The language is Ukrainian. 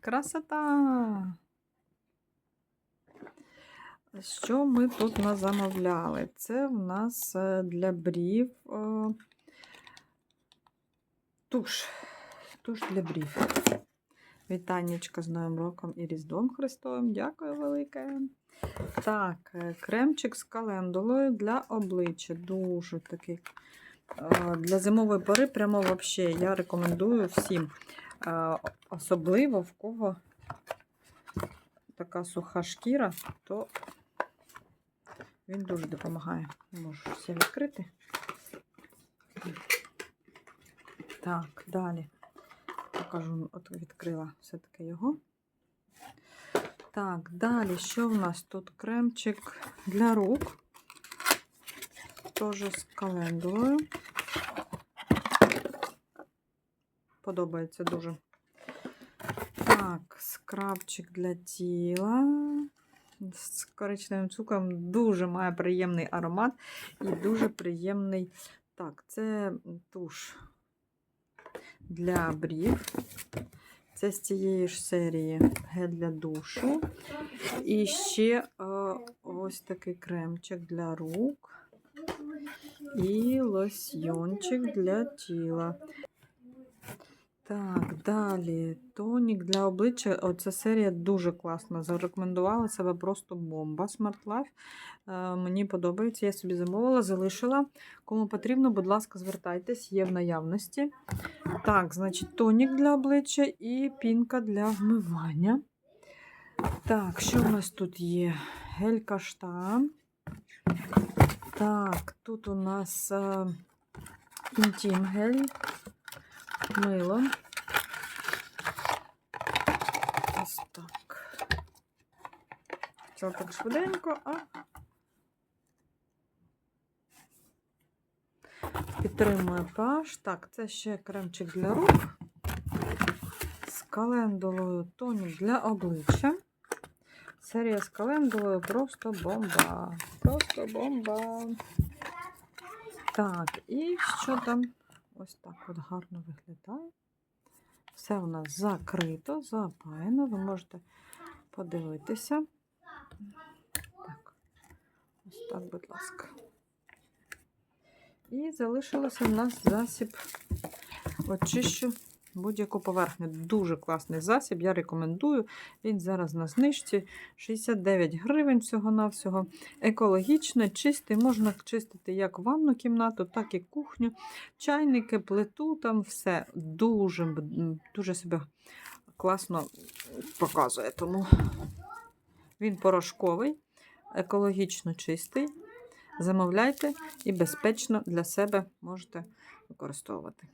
Красота. Що ми тут на замовляли? Це в нас е, для брів е, туш. Туш для брів. Вітаннячка з Новим роком і Різдвом Христовим. Дякую велике. Так, е, кремчик з календулою для обличчя. Дуже такий. Для зимової пори прямо вообще я рекомендую всім. Особливо в кого така суха шкіра, то він дуже допомагає. Можу все відкрити. Так, далі. Покажу, от відкрила все-таки його. Так, далі, що в нас тут? Кремчик для рук. Теж з календулою. Подобається дуже. Так, скрабчик для тіла. З коричневим цукром дуже має приємний аромат і дуже приємний. Так, це туш для брів. Це з цієї ж серії гель для душу. І ще е, ось такий кремчик для рук. І лосьйончик для тіла. Так, далі тонік для обличчя. Оця серія дуже класна. Зарекомендувала себе просто бомба. Smart Life. Е, мені подобається. Я собі замовила, залишила. Кому потрібно, будь ласка, звертайтесь, є в наявності. Так, значить, тонік для обличчя і пінка для вмивання. Так, що в нас тут є? Гель каштан. Так, тут у нас е, інтім гель, мило. Ось так. Це так швиденько, а підтримує pH. Так, це ще кремчик для рук. З календулою тонік для обличчя. Серія з календулою просто бомба. Просто бомба. Так, і що там? Ось так от гарно виглядає. Все у нас закрито, запаяно. Ви можете подивитися. Так, ось так, будь ласка. І залишилося в нас засіб очищу будь-яку поверхню. Дуже класний засіб, я рекомендую. Він зараз на знижці 69 гривень всього-навсього. Екологічно, чистий, можна чистити як ванну кімнату, так і кухню, чайники, плиту, там все дуже, дуже себе класно показує. Тому він порошковий, екологічно чистий. Замовляйте і безпечно для себе можете використовувати.